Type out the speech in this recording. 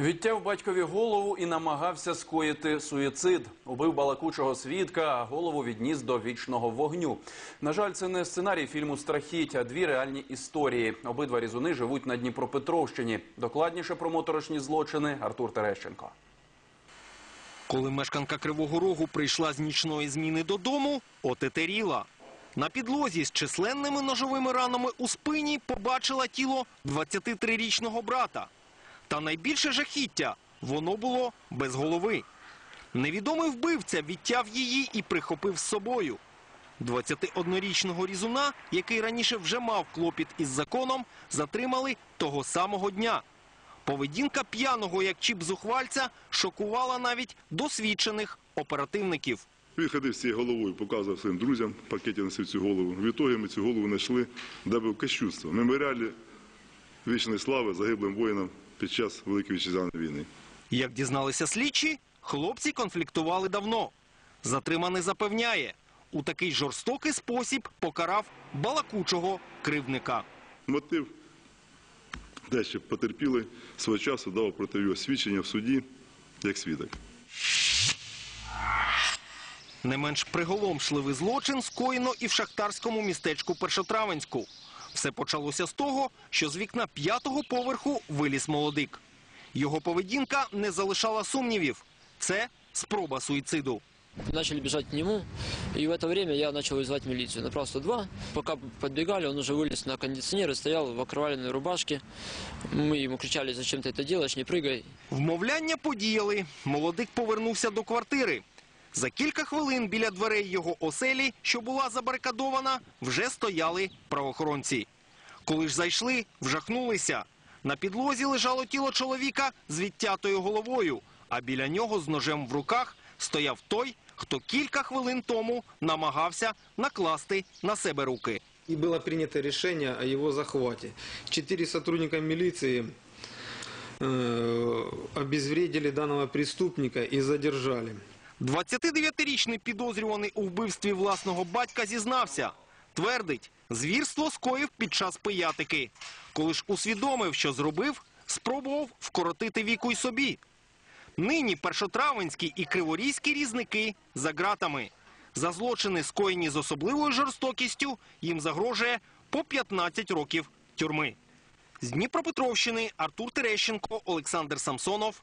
Відтяв батькові голову і намагався скоїти суїцид. Убив балакучого свідка, а голову відніс до вічного вогню. На жаль, це не сценарій фільму Страхіть, а дві реальні історії. Обидва різуни живуть на Дніпропетровщині. Докладніше про моторошні злочини Артур Терещенко. Коли мешканка Кривого Рогу прийшла з нічної зміни додому, отетеріла. На підлозі з численними ножовими ранами у спині побачила тіло 23-річного брата. Та найбільше жахіття – воно було без голови. Невідомий вбивця відтяв її і прихопив з собою. 21-річного різуна, який раніше вже мав клопіт із законом, затримали того самого дня. Поведінка п'яного, як чіп зухвальця, шокувала навіть досвідчених оперативників. Він ходив з цією головою, показував своїм друзям, в пакеті носив цю голову. Відтоді ми цю голову знайшли, де був кощунство. Меморіалі вічної слави загиблим воїнам під час Великої Вітчизняної війни. Як дізналися слідчі, хлопці конфліктували давно. Затриманий запевняє, у такий жорстокий спосіб покарав балакучого кривдника. Мотив дещо потерпілий свого часу дав проти його свідчення в суді як свідок. Не менш приголомшливий злочин скоєно і в шахтарському містечку Першотравенську. Все почалося з того, що з вікна п'ятого поверху виліз молодик. Його поведінка не залишала сумнівів. Це спроба суїциду. Начали бежать к нему, и в это время я начал вызывать милицию. Направил 102. Пока подбегали, он уже вылез на кондиционер и стоял в окровавленной рубашке. Мы ему кричали, зачем ты это делаешь, не прыгай. Вмовляння подіяли. Молодик повернувся до квартири. За кілька хвилин біля дверей його оселі, що була забарикадована, вже стояли правоохоронці. Коли ж зайшли, вжахнулися. На підлозі лежало тіло чоловіка з відтятою головою, а біля нього з ножем в руках стояв той, хто кілька хвилин тому намагався накласти на себе руки. И было принято решение о его захвате. Четыре сотрудника милиции э, обезвредили данного преступника и задержали. 29-річний підозрюваний у вбивстві власного батька зізнався. Твердить, звірство скоїв під час пиятики. Коли ж усвідомив, що зробив, спробував вкоротити віку й собі. Нині першотравенські і криворізькі різники за ґратами. За злочини, скоєні з особливою жорстокістю, їм загрожує по 15 років тюрми. З Дніпропетровщини Артур Терещенко, Олександр Самсонов.